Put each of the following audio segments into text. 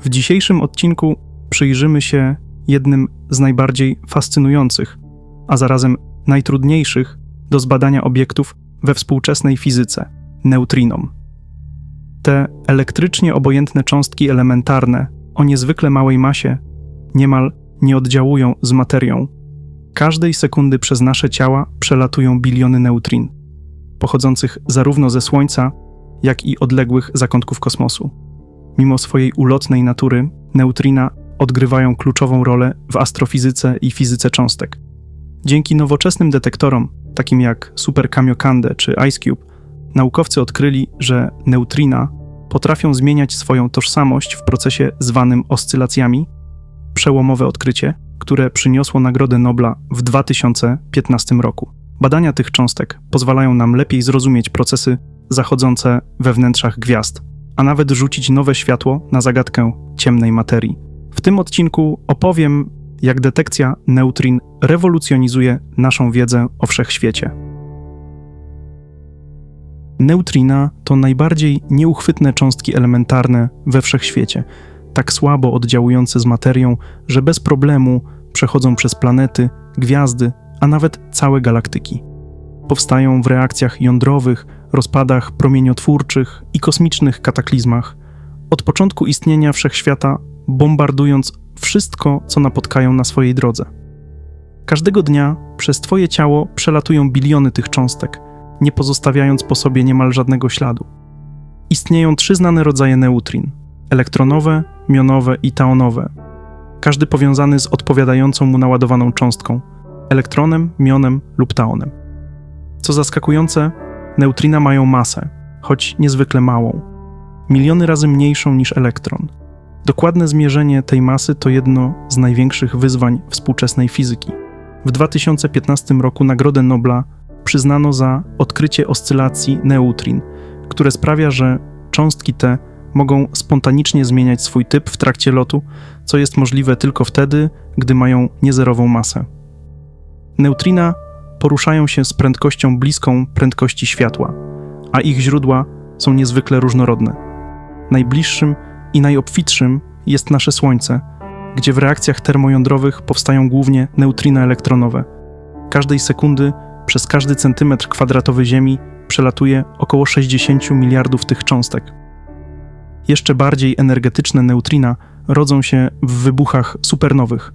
W dzisiejszym odcinku przyjrzymy się jednym z najbardziej fascynujących, a zarazem najtrudniejszych do zbadania obiektów we współczesnej fizyce neutrinom. Te elektrycznie obojętne cząstki elementarne o niezwykle małej masie niemal nie oddziałują z materią. Każdej sekundy przez nasze ciała przelatują biliony neutrin, pochodzących zarówno ze Słońca, jak i odległych zakątków kosmosu. Mimo swojej ulotnej natury, neutrina odgrywają kluczową rolę w astrofizyce i fizyce cząstek. Dzięki nowoczesnym detektorom, takim jak Super Kamiokande czy IceCube, naukowcy odkryli, że neutrina potrafią zmieniać swoją tożsamość w procesie zwanym oscylacjami. Przełomowe odkrycie, które przyniosło Nagrodę Nobla w 2015 roku. Badania tych cząstek pozwalają nam lepiej zrozumieć procesy zachodzące we wnętrzach gwiazd, a nawet rzucić nowe światło na zagadkę ciemnej materii. W tym odcinku opowiem, jak detekcja neutrin rewolucjonizuje naszą wiedzę o wszechświecie. Neutrina to najbardziej nieuchwytne cząstki elementarne we wszechświecie, tak słabo oddziałujące z materią, że bez problemu przechodzą przez planety, gwiazdy, a nawet całe galaktyki. Powstają w reakcjach jądrowych, rozpadach promieniotwórczych i kosmicznych kataklizmach. Od początku istnienia wszechświata bombardując wszystko, co napotkają na swojej drodze. Każdego dnia przez Twoje ciało przelatują biliony tych cząstek, nie pozostawiając po sobie niemal żadnego śladu. Istnieją trzy znane rodzaje neutrin: elektronowe, mionowe i taonowe. Każdy powiązany z odpowiadającą mu naładowaną cząstką elektronem, mionem lub taonem. Co zaskakujące, neutrina mają masę, choć niezwykle małą miliony razy mniejszą niż elektron. Dokładne zmierzenie tej masy to jedno z największych wyzwań współczesnej fizyki. W 2015 roku Nagrodę Nobla przyznano za odkrycie oscylacji neutrin, które sprawia, że cząstki te mogą spontanicznie zmieniać swój typ w trakcie lotu, co jest możliwe tylko wtedy, gdy mają niezerową masę. Neutrina poruszają się z prędkością bliską prędkości światła, a ich źródła są niezwykle różnorodne. Najbliższym i najobfitszym jest nasze Słońce, gdzie w reakcjach termojądrowych powstają głównie neutrina elektronowe. Każdej sekundy przez każdy centymetr kwadratowy Ziemi przelatuje około 60 miliardów tych cząstek. Jeszcze bardziej energetyczne neutrina rodzą się w wybuchach supernowych.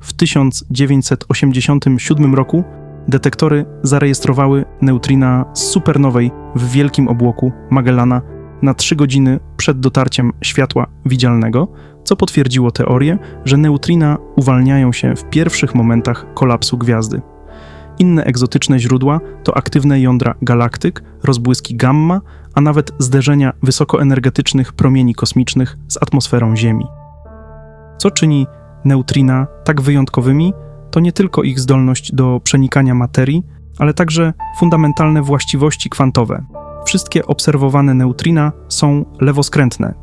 W 1987 roku detektory zarejestrowały neutrina z supernowej w wielkim obłoku Magellana na 3 godziny przed dotarciem światła widzialnego, co potwierdziło teorię, że neutrina uwalniają się w pierwszych momentach kolapsu gwiazdy. Inne egzotyczne źródła to aktywne jądra galaktyk, rozbłyski gamma, a nawet zderzenia wysokoenergetycznych promieni kosmicznych z atmosferą Ziemi. Co czyni neutrina tak wyjątkowymi, to nie tylko ich zdolność do przenikania materii, ale także fundamentalne właściwości kwantowe. Wszystkie obserwowane neutrina są lewoskrętne.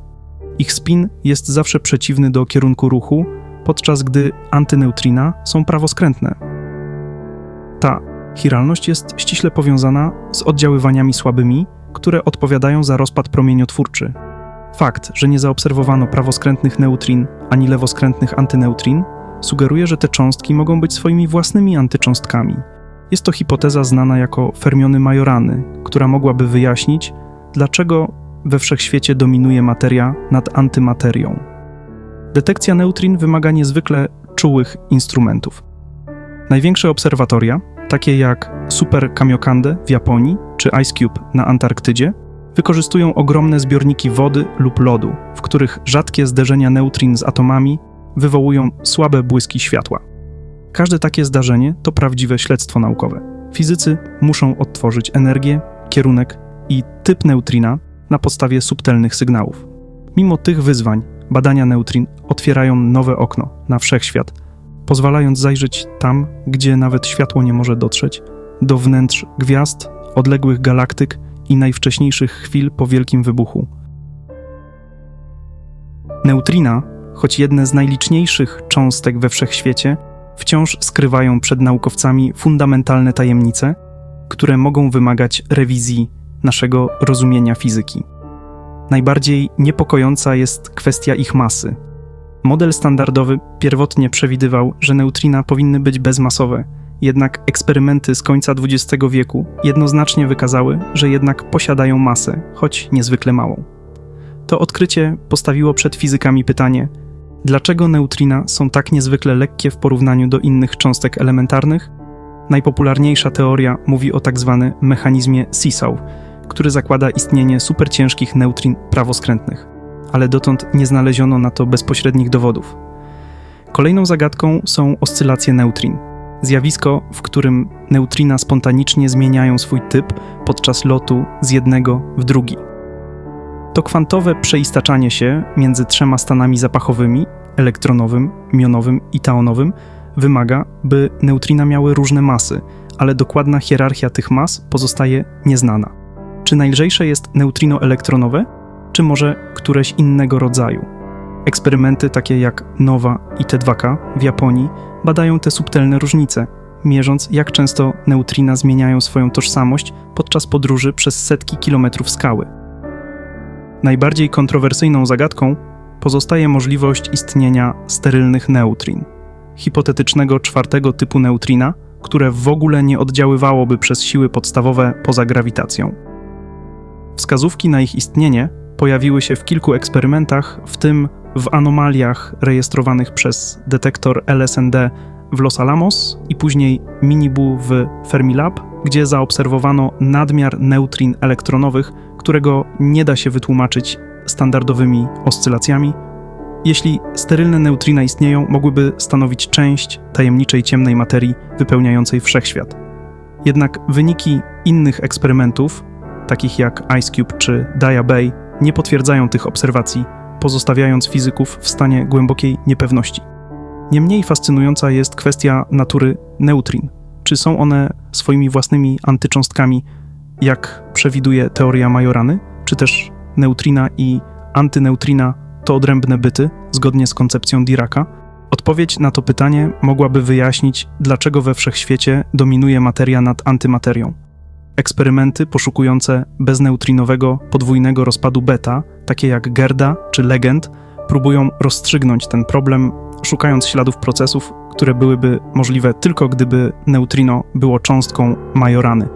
Ich spin jest zawsze przeciwny do kierunku ruchu, podczas gdy antyneutrina są prawoskrętne. Ta chiralność jest ściśle powiązana z oddziaływaniami słabymi, które odpowiadają za rozpad promieniotwórczy. Fakt, że nie zaobserwowano prawoskrętnych neutrin ani lewoskrętnych antyneutrin, sugeruje, że te cząstki mogą być swoimi własnymi antycząstkami. Jest to hipoteza znana jako fermiony Majorany, która mogłaby wyjaśnić, dlaczego we wszechświecie dominuje materia nad antymaterią. Detekcja neutrin wymaga niezwykle czułych instrumentów. Największe obserwatoria, takie jak Super Kamiokande w Japonii czy IceCube na Antarktydzie, wykorzystują ogromne zbiorniki wody lub lodu, w których rzadkie zderzenia neutrin z atomami wywołują słabe błyski światła. Każde takie zdarzenie to prawdziwe śledztwo naukowe. Fizycy muszą odtworzyć energię, kierunek i typ neutrina na podstawie subtelnych sygnałów. Mimo tych wyzwań, badania neutrin otwierają nowe okno na wszechświat, pozwalając zajrzeć tam, gdzie nawet światło nie może dotrzeć, do wnętrz gwiazd, odległych galaktyk i najwcześniejszych chwil po wielkim wybuchu. Neutrina, choć jedne z najliczniejszych cząstek we wszechświecie, wciąż skrywają przed naukowcami fundamentalne tajemnice, które mogą wymagać rewizji naszego rozumienia fizyki. Najbardziej niepokojąca jest kwestia ich masy. Model standardowy pierwotnie przewidywał, że neutrina powinny być bezmasowe, jednak eksperymenty z końca XX wieku jednoznacznie wykazały, że jednak posiadają masę, choć niezwykle małą. To odkrycie postawiło przed fizykami pytanie, dlaczego neutrina są tak niezwykle lekkie w porównaniu do innych cząstek elementarnych? Najpopularniejsza teoria mówi o tak zwanym mechanizmie Seesaw, który zakłada istnienie superciężkich neutrin prawoskrętnych, ale dotąd nie znaleziono na to bezpośrednich dowodów. Kolejną zagadką są oscylacje neutrin. Zjawisko, w którym neutrina spontanicznie zmieniają swój typ podczas lotu z jednego w drugi. To kwantowe przeistaczanie się między trzema stanami zapachowymi elektronowym, mionowym i taonowym wymaga, by neutrina miały różne masy, ale dokładna hierarchia tych mas pozostaje nieznana. Czy najlżejsze jest neutrino elektronowe, czy może któreś innego rodzaju? Eksperymenty takie jak NOVA i T2K w Japonii badają te subtelne różnice, mierząc jak często neutrina zmieniają swoją tożsamość podczas podróży przez setki kilometrów skały. Najbardziej kontrowersyjną zagadką pozostaje możliwość istnienia sterylnych neutrin, hipotetycznego czwartego typu neutrina, które w ogóle nie oddziaływałoby przez siły podstawowe poza grawitacją. Wskazówki na ich istnienie pojawiły się w kilku eksperymentach, w tym w anomaliach rejestrowanych przez detektor LSND w Los Alamos i później Minibu w Fermilab, gdzie zaobserwowano nadmiar neutrin elektronowych, którego nie da się wytłumaczyć standardowymi oscylacjami. Jeśli sterylne neutrina istnieją, mogłyby stanowić część tajemniczej ciemnej materii wypełniającej wszechświat. Jednak wyniki innych eksperymentów, takich jak IceCube czy Dia Bay, nie potwierdzają tych obserwacji, pozostawiając fizyków w stanie głębokiej niepewności. Niemniej fascynująca jest kwestia natury neutrin. Czy są one swoimi własnymi antycząstkami, jak przewiduje teoria Majorany, czy też neutrina i antyneutrina to odrębne byty, zgodnie z koncepcją Diraka? Odpowiedź na to pytanie mogłaby wyjaśnić, dlaczego we wszechświecie dominuje materia nad antymaterią. Eksperymenty poszukujące bezneutrinowego podwójnego rozpadu beta, takie jak Gerda czy Legend, próbują rozstrzygnąć ten problem, szukając śladów procesów, które byłyby możliwe tylko gdyby neutrino było cząstką Majorany.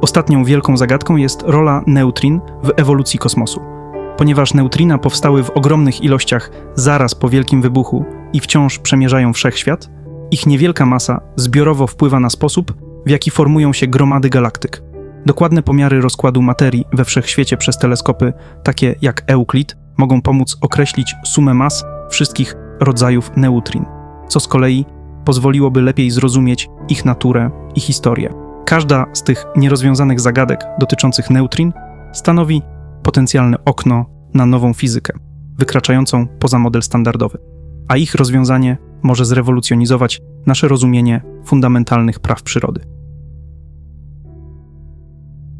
Ostatnią wielką zagadką jest rola neutrin w ewolucji kosmosu. Ponieważ neutrina powstały w ogromnych ilościach zaraz po wielkim wybuchu i wciąż przemierzają wszechświat, ich niewielka masa zbiorowo wpływa na sposób, w jaki formują się gromady galaktyk. Dokładne pomiary rozkładu materii we wszechświecie przez teleskopy, takie jak Euclid, mogą pomóc określić sumę mas wszystkich rodzajów neutrin, co z kolei pozwoliłoby lepiej zrozumieć ich naturę i historię. Każda z tych nierozwiązanych zagadek dotyczących neutrin stanowi potencjalne okno na nową fizykę, wykraczającą poza model standardowy, a ich rozwiązanie może zrewolucjonizować nasze rozumienie fundamentalnych praw przyrody.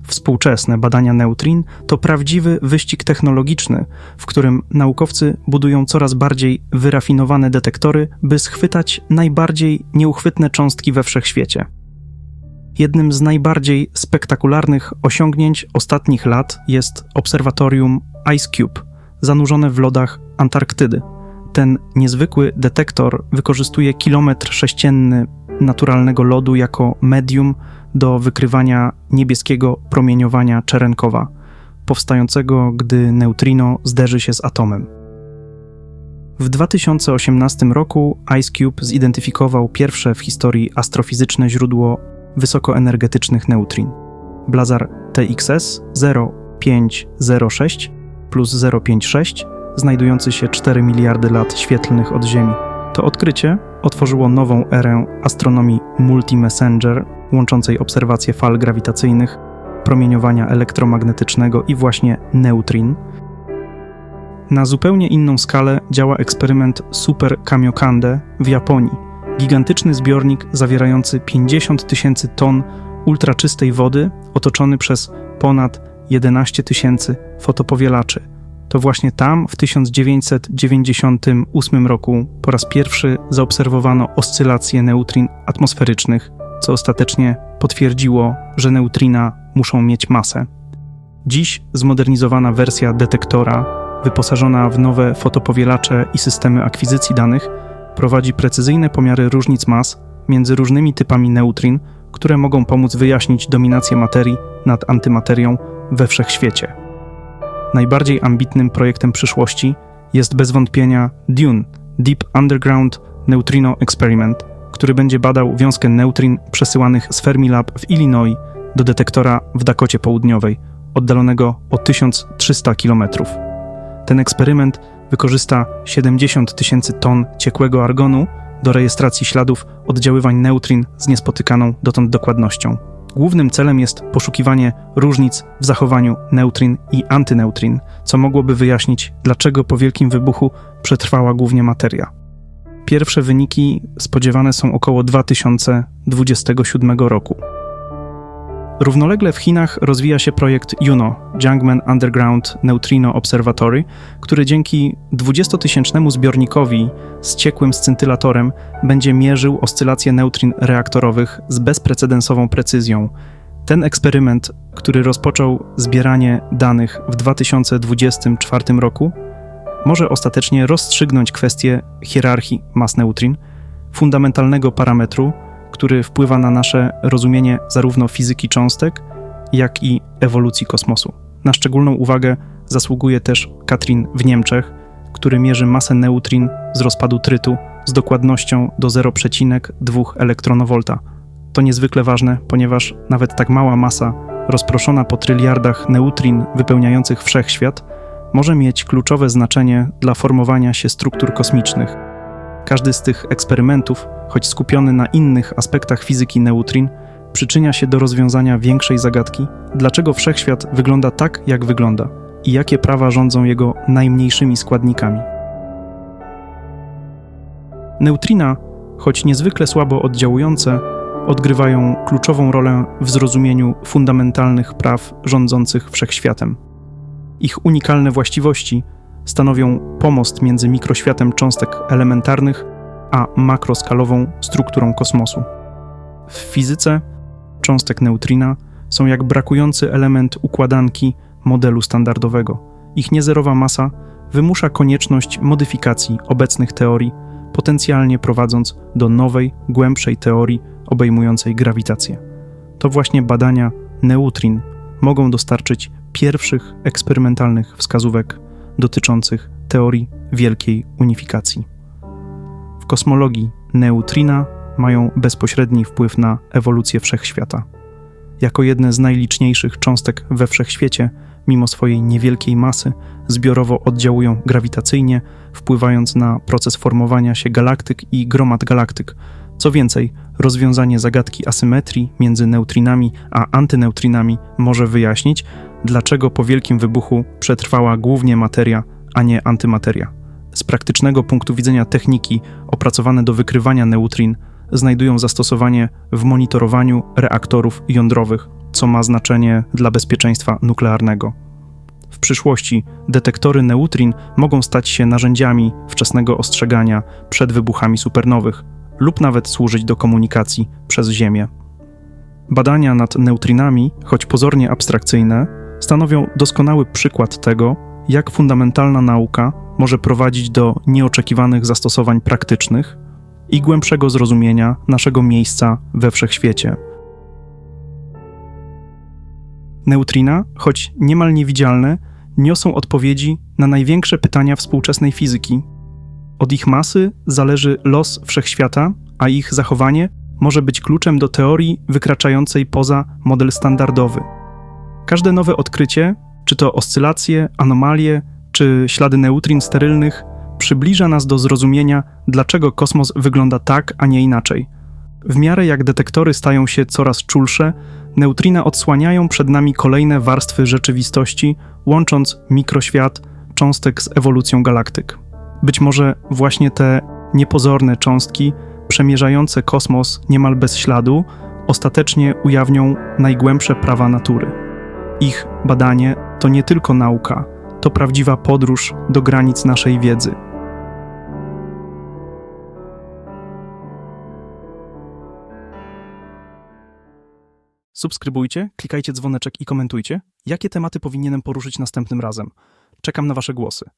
Współczesne badania neutrin to prawdziwy wyścig technologiczny, w którym naukowcy budują coraz bardziej wyrafinowane detektory, by schwytać najbardziej nieuchwytne cząstki we wszechświecie. Jednym z najbardziej spektakularnych osiągnięć ostatnich lat jest obserwatorium IceCube, zanurzone w lodach Antarktydy. Ten niezwykły detektor wykorzystuje kilometr sześcienny naturalnego lodu jako medium do wykrywania niebieskiego promieniowania Czerenkowa, powstającego, gdy neutrino zderzy się z atomem. W 2018 roku IceCube zidentyfikował pierwsze w historii astrofizyczne źródło wysokoenergetycznych neutrin. Blazar TXS 0506 plus 056, znajdujący się 4 miliardy lat świetlnych od Ziemi. To odkrycie otworzyło nową erę astronomii multi-messenger, łączącej obserwacje fal grawitacyjnych, promieniowania elektromagnetycznego i właśnie neutrin. Na zupełnie inną skalę działa eksperyment Super Kamiokande w Japonii. Gigantyczny zbiornik zawierający 50 tysięcy ton ultraczystej wody, otoczony przez ponad 11 tysięcy fotopowielaczy – to właśnie tam w 1998 roku po raz pierwszy zaobserwowano oscylacje neutrin atmosferycznych, co ostatecznie potwierdziło, że neutrina muszą mieć masę. Dziś zmodernizowana wersja detektora, wyposażona w nowe fotopowielacze i systemy akwizycji danych, prowadzi precyzyjne pomiary różnic mas między różnymi typami neutrin, które mogą pomóc wyjaśnić dominację materii nad antymaterią we wszechświecie. Najbardziej ambitnym projektem przyszłości jest bez wątpienia DUNE Deep Underground Neutrino Experiment, który będzie badał wiązkę neutrin przesyłanych z Fermilab w Illinois do detektora w Dakocie Południowej, oddalonego o 1300 km. Ten eksperyment wykorzysta 70 tysięcy ton ciekłego argonu do rejestracji śladów oddziaływań neutrin z niespotykaną dotąd dokładnością. Głównym celem jest poszukiwanie różnic w zachowaniu neutrin i antyneutrin, co mogłoby wyjaśnić, dlaczego po wielkim wybuchu przetrwała głównie materia. Pierwsze wyniki spodziewane są około 2027 roku. Równolegle w Chinach rozwija się projekt JUNO, Jiangmen Underground Neutrino Observatory, który dzięki 20-tysięcznemu zbiornikowi z ciekłym scintylatorem będzie mierzył oscylacje neutrin reaktorowych z bezprecedensową precyzją. Ten eksperyment, który rozpoczął zbieranie danych w 2024 roku, może ostatecznie rozstrzygnąć kwestię hierarchii mas neutrin, fundamentalnego parametru, który wpływa na nasze rozumienie zarówno fizyki cząstek, jak i ewolucji kosmosu. Na szczególną uwagę zasługuje też Katrin w Niemczech, który mierzy masę neutrin z rozpadu trytu z dokładnością do 0,2 elektronowolta. To niezwykle ważne, ponieważ nawet tak mała masa, rozproszona po tryliardach neutrin wypełniających wszechświat, może mieć kluczowe znaczenie dla formowania się struktur kosmicznych. Każdy z tych eksperymentów choć skupiony na innych aspektach fizyki neutrin, przyczynia się do rozwiązania większej zagadki, dlaczego wszechświat wygląda tak, jak wygląda i jakie prawa rządzą jego najmniejszymi składnikami. Neutrina, choć niezwykle słabo oddziałujące, odgrywają kluczową rolę w zrozumieniu fundamentalnych praw rządzących wszechświatem. Ich unikalne właściwości stanowią pomost między mikroświatem cząstek elementarnych a makroskalową strukturą kosmosu. W fizyce cząstek neutrina są jak brakujący element układanki modelu standardowego. Ich niezerowa masa wymusza konieczność modyfikacji obecnych teorii, potencjalnie prowadząc do nowej, głębszej teorii obejmującej grawitację. To właśnie badania neutrin mogą dostarczyć pierwszych eksperymentalnych wskazówek dotyczących teorii wielkiej unifikacji kosmologii neutrina mają bezpośredni wpływ na ewolucję wszechświata. Jako jedne z najliczniejszych cząstek we wszechświecie, mimo swojej niewielkiej masy, zbiorowo oddziałują grawitacyjnie, wpływając na proces formowania się galaktyk i gromad galaktyk. Co więcej, rozwiązanie zagadki asymetrii między neutrinami a antyneutrinami może wyjaśnić, dlaczego po wielkim wybuchu przetrwała głównie materia, a nie antymateria. Z praktycznego punktu widzenia techniki opracowane do wykrywania neutrin znajdują zastosowanie w monitorowaniu reaktorów jądrowych, co ma znaczenie dla bezpieczeństwa nuklearnego. W przyszłości detektory neutrin mogą stać się narzędziami wczesnego ostrzegania przed wybuchami supernowych lub nawet służyć do komunikacji przez Ziemię. Badania nad neutrinami, choć pozornie abstrakcyjne, stanowią doskonały przykład tego, jak fundamentalna nauka może prowadzić do nieoczekiwanych zastosowań praktycznych i głębszego zrozumienia naszego miejsca we wszechświecie. Neutrina, choć niemal niewidzialne, niosą odpowiedzi na największe pytania współczesnej fizyki. Od ich masy zależy los wszechświata, a ich zachowanie może być kluczem do teorii wykraczającej poza model standardowy. Każde nowe odkrycie, czy to oscylacje, anomalie, czy ślady neutrin sterylnych przybliża nas do zrozumienia, dlaczego kosmos wygląda tak, a nie inaczej. W miarę jak detektory stają się coraz czulsze, neutrina odsłaniają przed nami kolejne warstwy rzeczywistości, łącząc mikroświat cząstek z ewolucją galaktyk. Być może właśnie te niepozorne cząstki, przemierzające kosmos niemal bez śladu, ostatecznie ujawnią najgłębsze prawa natury. Ich badanie to nie tylko nauka, to prawdziwa podróż do granic naszej wiedzy. Subskrybujcie, klikajcie dzwoneczek i komentujcie, jakie tematy powinienem poruszyć następnym razem. Czekam na Wasze głosy.